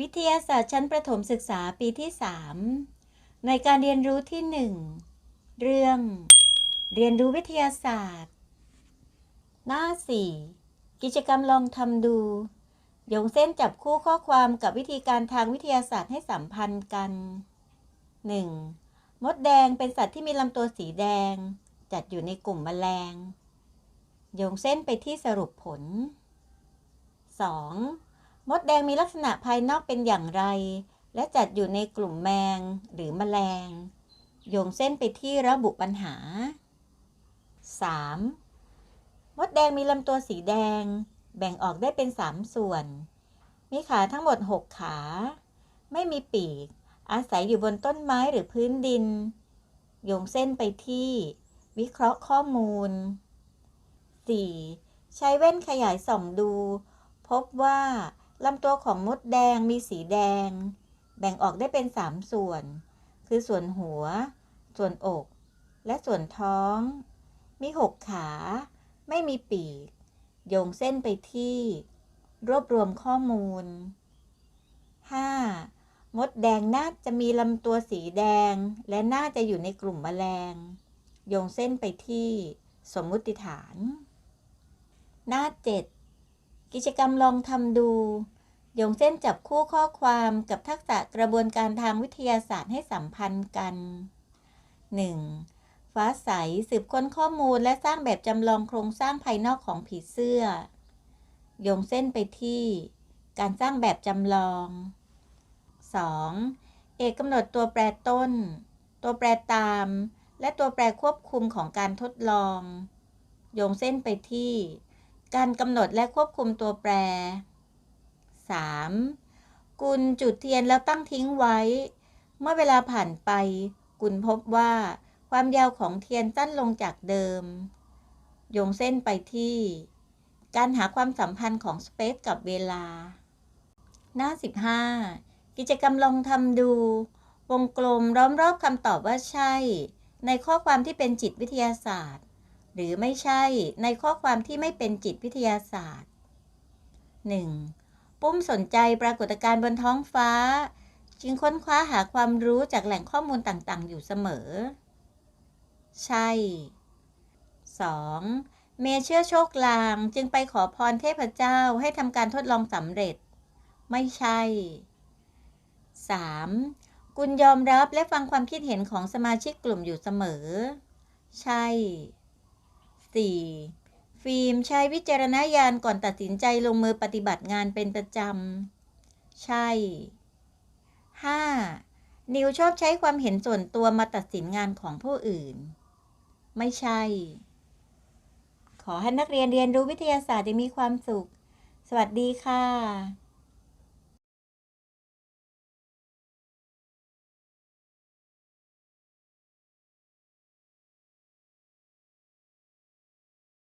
วิทยาศาสตร์ชั้นประถมศึกษาปีที่ 3 ในการเรียนรู้ที่ 1 เรื่อง เรียนรู้วิทยาศาสตร์ หน้า 4 กิจกรรมลองทำดูโยงเส้นจับคู่ข้อความกับวิธีการทางวิทยาศาสตร์ให้สัมพันธ์กัน 1. มดแดงเป็นสัตว์ที่มีลำตัวสีแดง จัดอยู่ในกลุ่มแมลง โยงเส้นไปที่สรุปผล 2. มดแดงมีลักษณะภายนอกเป็นอย่างไร และจัดอยู่ในกลุ่มแมงหรือแมลง โยงเส้นไปที่ระบุปัญหา 3. มดแดงมีลำตัวสีแดง แบ่งออกได้เป็น 3 ส่วน มีขาทั้งหมด 6 ขา ไม่มีปีก อาศัยอยู่บนต้นไม้หรือพื้นดิน โยงเส้นไปที่ วิเคราะห์ข้อมูล 4. ใช้แว่นขยายส่องดู พบว่า ลำตัวของมดแดงมีสีแดง แบ่งออกได้เป็น 3 ส่วน คือส่วนหัว ส่วนอก และส่วนท้อง มี 6 ขา ไม่มีปีก โยงเส้นไปที่ รวบรวมข้อมูล 5. มดแดงน่าจะมีลำตัวสีแดง และน่าจะอยู่ในกลุ่มแมลง โยงเส้นไปที่ สมมุติฐาน หน้า 7กิจกรรมลองทำดู โยงเส้นจับคู่ข้อความกับทักษะกระบวนการทางวิทยาศาสตร์ให้สัมพันธ์กัน 1. ฟ้าใสสืบค้นข้อมูลและสร้างแบบจำลองโครงสร้างภายนอกของผีเสื้อ โยงเส้นไปที่ การสร้างแบบจำลอง 2. เอกกำหนดตัวแปรต้น ตัวแปรตาม และตัวแปรควบคุมของการทดลอง โยงเส้นไปที่ การกำหนดและควบคุมตัวแปร 3. กุลจุดเทียนแล้วตั้งทิ้งไว้ เมื่อเวลาผ่านไป กุลพบว่า ความยาวของเทียนสั้นลงจากเดิม โยงเส้นไปที่ การหาความสัมพันธ์ของสเปซกับเวลา หน้า 15 กิจกรรมลองทำดู วงกลมล้อมรอบคำตอบว่าใช่ ในข้อความที่เป็นจิตวิทยาศาสตร์ หรือไม่ใช่ในข้อความที่ไม่เป็นจิตวิทยาศาสตร์ 1. ปุ้มสนใจปรากฏการณ์บนท้องฟ้า จึงค้นคว้าหาความรู้จากแหล่งข้อมูลต่างๆ อยู่เสมอ ใช่ 2. เมเชื่อโชคลางจึงไปขอพรเทพเจ้าให้ทำการทดลองสำเร็จ ไม่ใช่ 3. กุลยอมรับและฟังความคิดเห็นของสมาชิกกลุ่มอยู่เสมอ ใช่ 4. ฟิล์มใช้วิจารณญาณก่อนตัดสินใจลงมือปฏิบัติงานเป็นประจำ ใช่ 5. นิวชอบใช้ความเห็นส่วนตัวมาตัดสินงานของผู้อื่น ไม่ใช่ ขอให้นักเรียนเรียนรู้วิทยาศาสตร์ได้มีความสุข สวัสดีค่ะ